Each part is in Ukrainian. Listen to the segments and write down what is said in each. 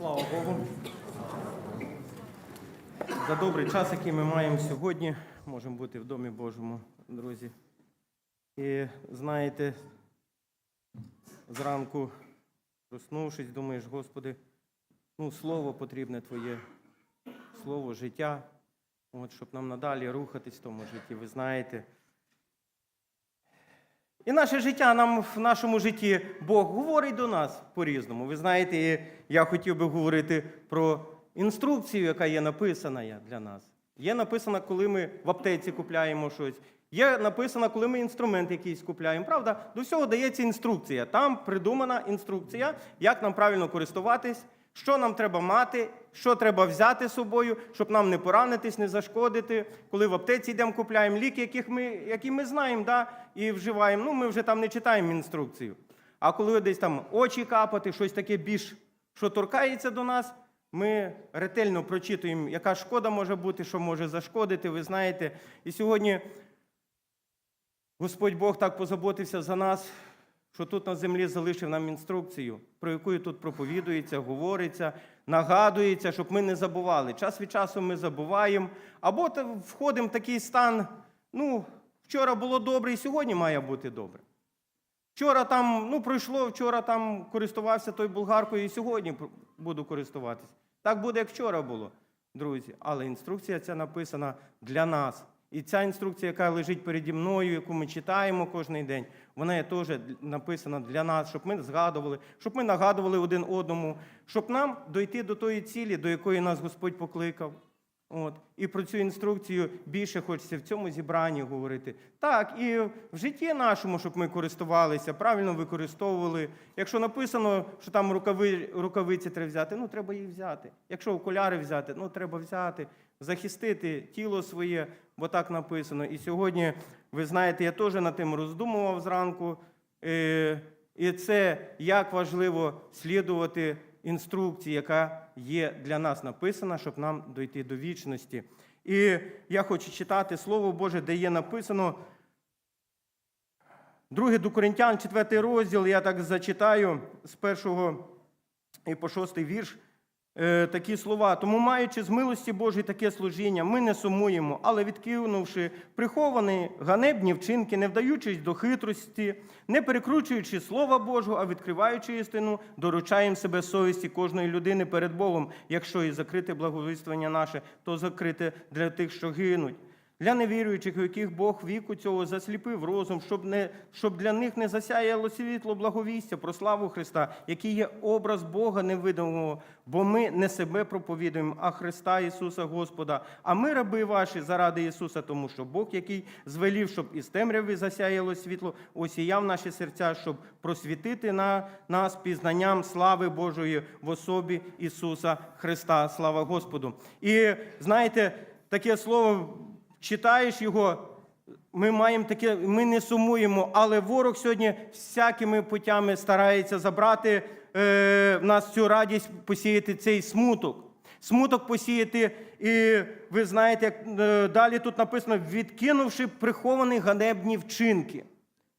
Слава Богу. За добрий час, який ми маємо сьогодні, можемо бути в Домі Божому, друзі. І знаєте, зранку, проснувшись, думаєш, Господи, ну, слово потрібне Твоє, слово життя, от, щоб нам надалі рухатись в тому житті. Ви знаєте. І наше життя нам в нашому житті Бог говорить до нас по-різному. Ви знаєте, я хотів би говорити про інструкцію, яка є написана для нас. Є написана, коли ми в аптеці купляємо щось. Є написано, коли ми інструмент якийсь купляємо. Правда, до всього дається інструкція. Там придумана інструкція, як нам правильно користуватись, що нам треба мати, що треба взяти з собою, щоб нам не поранитись, не зашкодити. Коли в аптеці йдемо, купляємо ліки, яких ми, які ми знаємо, да, і вживаємо. Ну, ми вже там не читаємо інструкцію. А коли десь там очі капати, щось таке більш, що торкається до нас, ми ретельно прочитуємо, яка шкода може бути, що може зашкодити, ви знаєте. І сьогодні Господь Бог так позаботився за нас, що тут на землі залишив нам інструкцію, про яку тут проповідується, говориться, нагадується, щоб ми не забували. Час від часу ми забуваємо, або входимо в такий стан, ну, вчора було добре, і сьогодні має бути добре. Вчора там, ну, пройшло, вчора там користувався той булгаркою, і сьогодні буду користуватись. Так буде, як вчора було, друзі. Але інструкція ця написана для нас. І ця інструкція, яка лежить переді мною, яку ми читаємо кожен день, вона є теж написана для нас, щоб ми згадували, щоб ми нагадували один одному, щоб нам дойти до тої цілі, до якої нас Господь покликав. От. І про цю інструкцію більше хочеться в цьому зібранні говорити. Так, і в житті нашому, щоб ми користувалися, правильно використовували. Якщо написано, що там рукави, рукавиці треба взяти, ну треба їх взяти. Якщо окуляри взяти, ну треба взяти, захистити тіло своє, бо так написано. І сьогодні, ви знаєте, я теж над тим роздумував зранку. Е, І це як важливо слідувати інструкції, яка є для нас написана, щоб нам дойти до вічності. І я хочу читати Слово Боже, де є написано. Друге до Коринтян, 4 розділ, я так зачитаю з першого і по шостий вірш. Е, такі слова. Тому, маючи з милості Божої таке служіння, ми не сумуємо, але відкинувши приховані ганебні вчинки, не вдаючись до хитрості, не перекручуючи Слова Божого, а відкриваючи істину, доручаємо себе совісті кожної людини перед Богом. Якщо і закрите благовіствування наше, то закрите для тих, що гинуть. Для невіруючих, у яких Бог віку цього засліпив розум, щоб, не, щоб для них не засяяло світло благовістя про славу Христа, який є образ Бога невидимого, бо ми не себе проповідуємо, а Христа Ісуса Господа. А ми, раби ваші, заради Ісуса, тому що Бог, який звелів, щоб із темряви засяяло світло, осіяв наші серця, щоб просвітити на нас пізнанням слави Божої в особі Ісуса Христа. Слава Господу. І знаєте, таке слово читаєш його, ми маємо таке, ми не сумуємо, але ворог сьогодні всякими путями старається забрати е, в нас цю радість, посіяти цей смуток. Смуток посіяти, і ви знаєте, як е, далі тут написано, відкинувши приховані ганебні вчинки.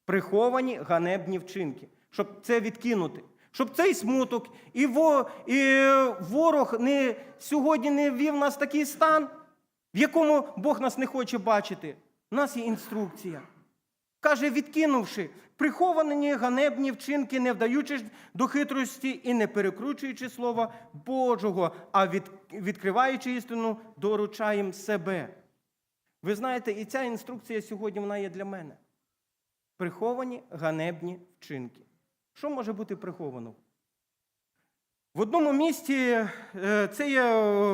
Приховані ганебні вчинки, щоб це відкинути. Щоб цей смуток і, во, і ворог не, сьогодні не ввів нас такий стан, в якому Бог нас не хоче бачити. У нас є інструкція. Каже, відкинувши приховані ганебні вчинки, не вдаючись до хитрості і не перекручуючи Слова Божого, а від, відкриваючи істину, доручаємо себе. Ви знаєте, і ця інструкція сьогодні вона є для мене. Приховані ганебні вчинки. Що може бути приховано? В одному місці, е, це є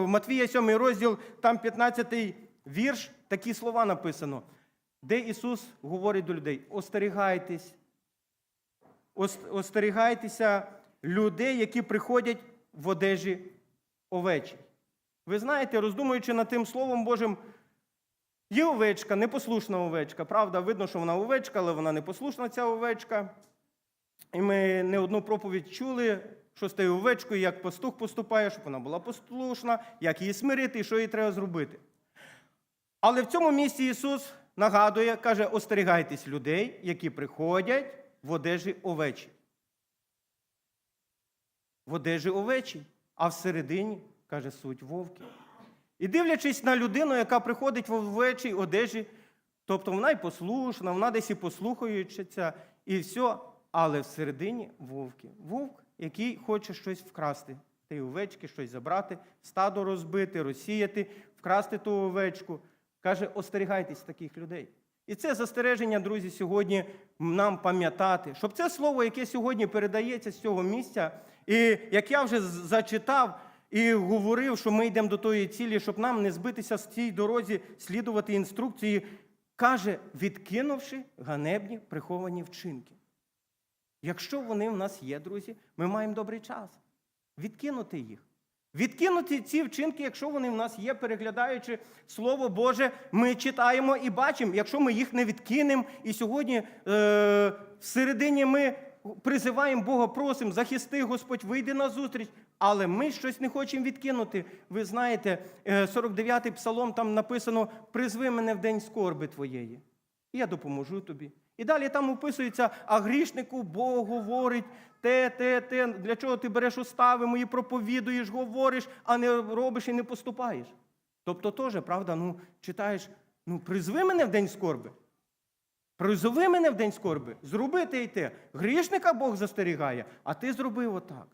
Матвія 7 розділ, там 15 вірш, такі слова написано, де Ісус говорить до людей: остерігайтесь, остерігайтеся людей, які приходять в одежі овечі. Ви знаєте, роздумуючи над тим Словом Божим, є овечка, непослушна овечка. Правда, видно, що вона овечка, але вона непослушна, ця овечка. І ми не одну проповідь чули, що з овечкою, як пастух поступає, щоб вона була послушна, як її смирити і що їй треба зробити. Але в цьому місці Ісус нагадує, каже: остерігайтесь людей, які приходять в одежі овечі. В одежі овечі. а всередині, каже, суть вовки. І дивлячись на людину, яка приходить в овечій одежі, тобто вона й послушна, вона десь і послухаючиться, і все, але всередині вовки. Вовк, який хоче щось вкрасти. Ти овечки, щось забрати, стадо розбити, розсіяти, вкрасти ту овечку. Каже, остерігайтесь таких людей. І це застереження, друзі, сьогодні нам пам'ятати, щоб це слово, яке сьогодні передається з цього місця, і як я вже зачитав і говорив, що ми йдемо до тої цілі, щоб нам не збитися з цій дорозі, слідувати інструкції, каже, відкинувши ганебні приховані вчинки. Якщо вони в нас є, друзі, ми маємо добрий час відкинути їх. Відкинути ці вчинки, якщо вони в нас є, переглядаючи Слово Боже, ми читаємо і бачимо, якщо ми їх не відкинемо, і сьогодні е, всередині ми призиваємо Бога, просимо, захисти, Господь, вийди на зустріч, але ми щось не хочемо відкинути. Ви знаєте, е, 49-й псалом там написано: призви мене в день скорби твоєї, і я допоможу тобі. І далі там описується, а грішнику Бог говорить те, те, те, для чого ти береш устави мої, проповідуєш, говориш, а не робиш і не поступаєш. Тобто теж, правда, ну, читаєш, ну, призви мене в день скорби. Призови мене в день скорби, зроби те й те. Грішника Бог застерігає, а ти зробив отак.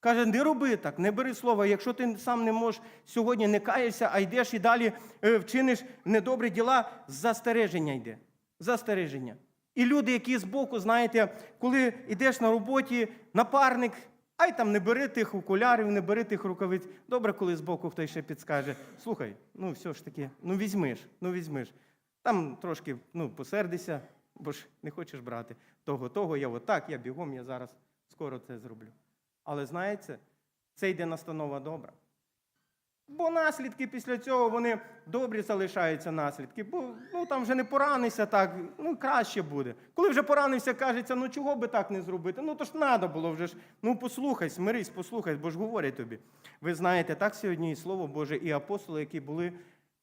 Каже, не роби так, не бери слова. Якщо ти сам не можеш сьогодні не каєшся, а йдеш і далі е, вчиниш недобрі діла, застереження йде. Застереження. І люди, які збоку, знаєте, коли йдеш на роботі, напарник, ай там не бери тих окулярів, не бери тих рукавиць. Добре, коли збоку хтось ще підскаже, слухай, ну все ж таки, ну візьмиш, ну візьмиш. Там трошки ну, посердися, бо ж не хочеш брати того, того, я отак, я бігом, я зараз скоро це зроблю. Але знаєте, це йде настанова добра. Бо наслідки після цього вони добрі залишаються наслідки. Бо ну, там вже не поранися так, ну краще буде. Коли вже поранився, кажеться, ну чого би так не зробити? Ну то ж треба було вже ж. Ну послухай, смирись, послухай, бо ж говорять тобі. Ви знаєте, так сьогодні і Слово Боже, і апостоли, які були,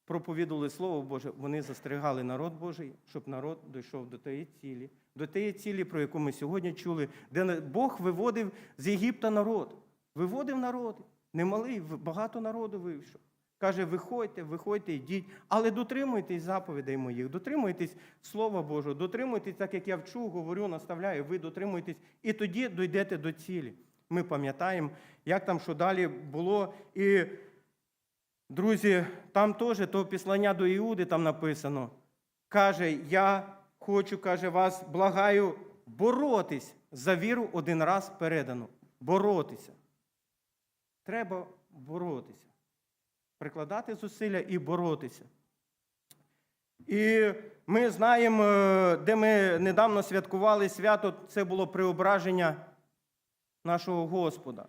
проповідували Слово Боже, вони застерігали народ Божий, щоб народ дійшов до тієї цілі, до тієї цілі, про яку ми сьогодні чули, де Бог виводив з Єгипта народ. Виводив народ. Немалий, багато народу вийшов. Каже, виходьте, виходьте, йдіть, але дотримуйтесь заповідей моїх, дотримуйтесь Слова Божого, дотримуйтесь, так як я вчу, говорю, наставляю, ви дотримуйтесь, і тоді дійдете до цілі. Ми пам'ятаємо, як там що далі було. І, друзі, там теж то післання до Іуди там написано. Каже, я хочу, каже, вас, благаю, боротись за віру один раз передану. Боротися. Треба боротися. Прикладати зусилля і боротися. І ми знаємо, де ми недавно святкували свято, це було преображення нашого Господа.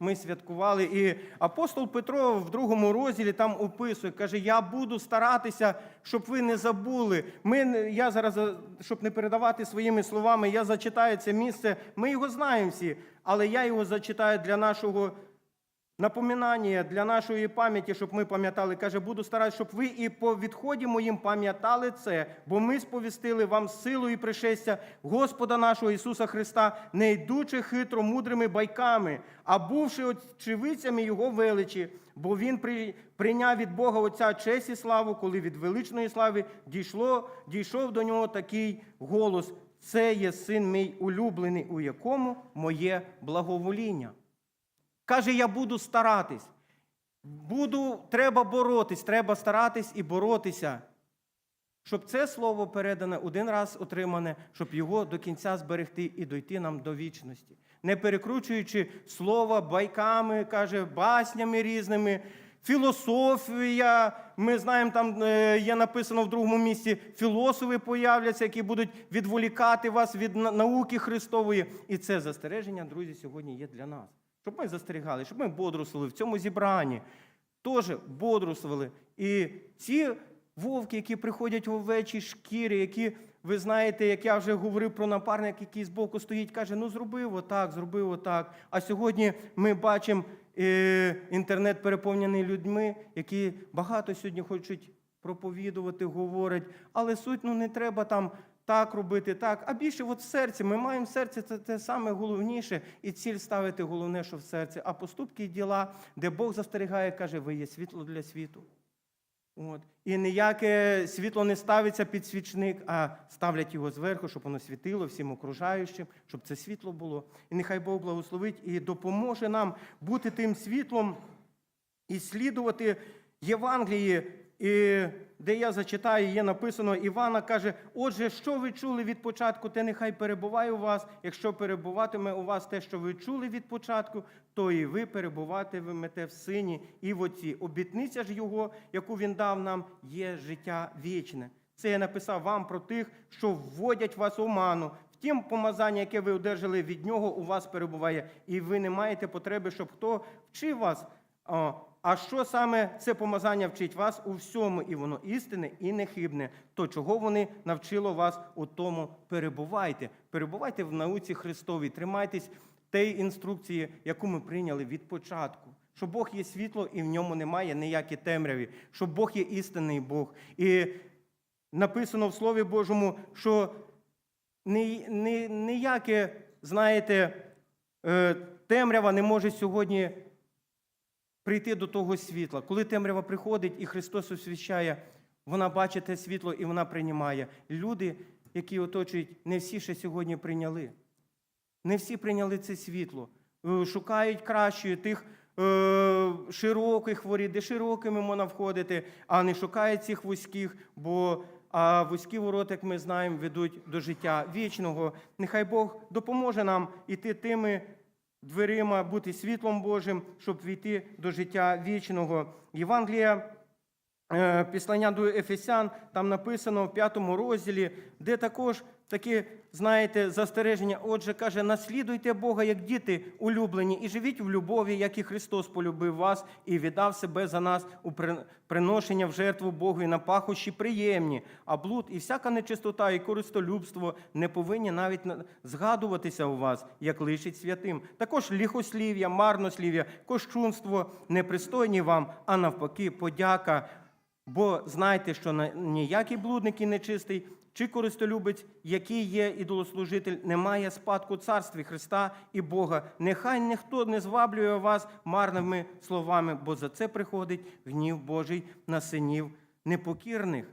Ми святкували, і апостол Петро в другому розділі там описує, каже: Я буду старатися, щоб ви не забули. Ми, я зараз, е, щоб не передавати своїми словами, я зачитаю це місце. Ми його знаємо всі, але я його зачитаю для нашого напоминання, для нашої пам'яті, щоб ми пам'ятали. Каже, буду старатися, щоб ви і по відході моїм пам'ятали це, бо ми сповістили вам силу і пришестя Господа нашого Ісуса Христа, не йдучи хитро мудрими байками, а бувши очевидцями Його величі, бо Він при- прийняв від Бога Отця честь і славу, коли від величної слави дійшло, дійшов до нього такий голос. Це є син мій улюблений, у якому моє благовоління. Каже, я буду старатись. Буду, треба боротись, треба старатись і боротися. Щоб це слово передане один раз отримане, щоб його до кінця зберегти і дойти нам до вічності. Не перекручуючи слова байками, каже, баснями різними, філософія. Ми знаємо, там е, є написано в другому місці, філософи появляться, які будуть відволікати вас від науки Христової. І це застереження, друзі, сьогодні є для нас. Щоб ми застерігали, щоб ми бодрствували в цьому зібранні. Теж бодрствували. І ці вовки, які приходять в овечій шкірі, які, ви знаєте, як я вже говорив про напарник, який збоку стоїть, каже, ну зробив отак, зробив отак. А сьогодні ми бачимо е, інтернет переповнений людьми, які багато сьогодні хочуть проповідувати, говорять, але суть ну не треба там так робити, так. А більше от в серці. Ми маємо в серці це те саме головніше, і ціль ставити головне, що в серці. А поступки і діла, де Бог застерігає, каже, ви є світло для світу. От. І ніяке світло не ставиться під свічник, а ставлять його зверху, щоб воно світило всім окружаючим, щоб це світло було. І нехай Бог благословить і допоможе нам бути тим світлом і слідувати Євангелії. І де я зачитаю, є написано, Івана каже: Отже, що ви чули від початку, те нехай перебуває у вас. Якщо перебуватиме у вас те, що ви чули від початку, то і ви перебуватимете в сині і в отці. Обітниця ж його, яку він дав нам, є життя вічне. Це я написав вам про тих, що вводять вас в оману. Втім, помазання, яке ви одержали від нього, у вас перебуває, і ви не маєте потреби, щоб хто вчив вас. А що саме це помазання вчить вас у всьому, і воно істинне і нехибне. То чого вони навчило вас у тому перебувайте. Перебувайте в науці Христовій, тримайтесь тієї інструкції, яку ми прийняли від початку. Що Бог є світло і в ньому немає ніякі темряві, що Бог є істинний Бог. І написано в Слові Божому, що ні, ні, ніяке, знаєте, е, темрява не може сьогодні прийти до того світла. Коли темрява приходить і Христос освіщає, вона бачить те світло і вона приймає. Люди, які оточують, не всі ще сьогодні прийняли. Не всі прийняли це світло. Е, Шукають кращої тих е, широких воріт, де широкими можна входити, а не шукають цих вузьких, бо а вузькі ворота, як ми знаємо, ведуть до життя вічного. Нехай Бог допоможе нам іти тими дверима, бути світлом Божим, щоб війти до життя вічного. Євангелія е, післання до Ефесян, там написано в п'ятому розділі, де також такі, знаєте, застереження. Отже, каже, наслідуйте Бога, як діти улюблені, і живіть в любові, як і Христос полюбив вас і віддав себе за нас у приношення в жертву Богу і на пахощі приємні. А блуд і всяка нечистота і користолюбство не повинні навіть згадуватися у вас, як лишить святим. Також ліхослів'я, марнослів'я, кощунство непристойні вам, а навпаки, подяка. Бо знайте, що ніякий блудник і нечистий чи користолюбець, який є ідолослужитель, не має спадку царстві Христа і Бога. Нехай ніхто не зваблює вас марними словами, бо за це приходить гнів Божий на синів непокірних.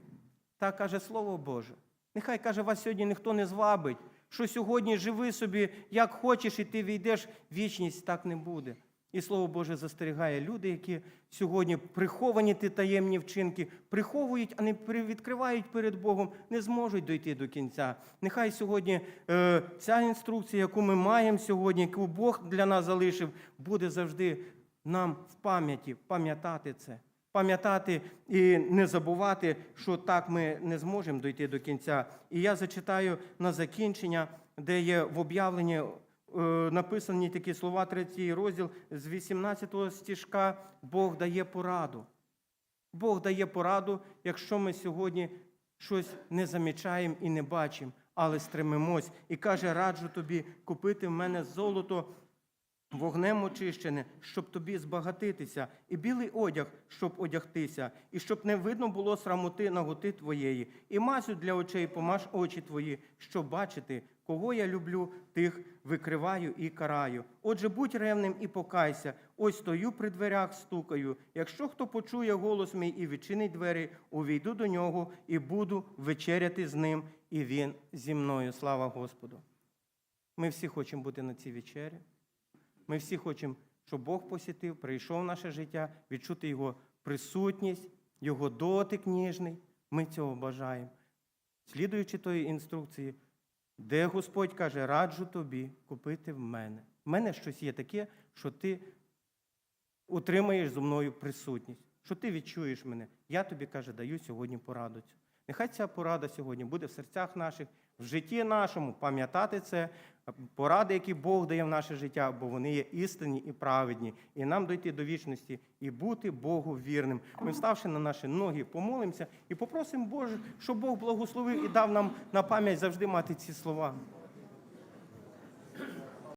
Так каже Слово Боже. Нехай каже, вас сьогодні ніхто не звабить. Що сьогодні живи собі, як хочеш, і ти війдеш в вічність, так не буде. І Слово Боже застерігає люди, які сьогодні приховані ті таємні вчинки, приховують, а не відкривають перед Богом, не зможуть дойти до кінця. Нехай сьогодні е, ця інструкція, яку ми маємо сьогодні, яку Бог для нас залишив, буде завжди нам в пам'яті, пам'ятати це. Пам'ятати і не забувати, що так ми не зможемо дойти до кінця. І я зачитаю на закінчення, де є в об'явленні написані такі слова, третій розділ з 18 стіжка. Бог дає пораду. Бог дає пораду, якщо ми сьогодні щось не замічаємо і не бачимо, але стремимось. І каже, раджу тобі купити в мене золото вогнем очищене, щоб тобі збагатитися, і білий одяг, щоб одягтися, і щоб не видно було срамоти наготи твоєї, і мазю для очей помаж очі твої, щоб бачити, кого я люблю, тих викриваю і караю. Отже, будь ревним і покайся. Ось стою при дверях, стукаю. Якщо хто почує голос мій і відчинить двері, увійду до нього і буду вечеряти з ним, і він зі мною. Слава Господу! Ми всі хочемо бути на цій вечері. Ми всі хочемо, щоб Бог посітив, прийшов в наше життя, відчути Його присутність, Його дотик ніжний. Ми цього бажаємо. Слідуючи тої інструкції, де Господь каже, раджу тобі купити в мене. В мене щось є таке, що ти утримаєш зо мною присутність, що ти відчуєш мене. Я тобі, каже, даю сьогодні пораду. Нехай ця порада сьогодні буде в серцях наших, в житті нашому, пам'ятати це, поради, які Бог дає в наше життя, бо вони є істинні і праведні. І нам дойти до вічності і бути Богу вірним. Ми, вставши на наші ноги, помолимося і попросимо Боже, щоб Бог благословив і дав нам на пам'ять завжди мати ці слова.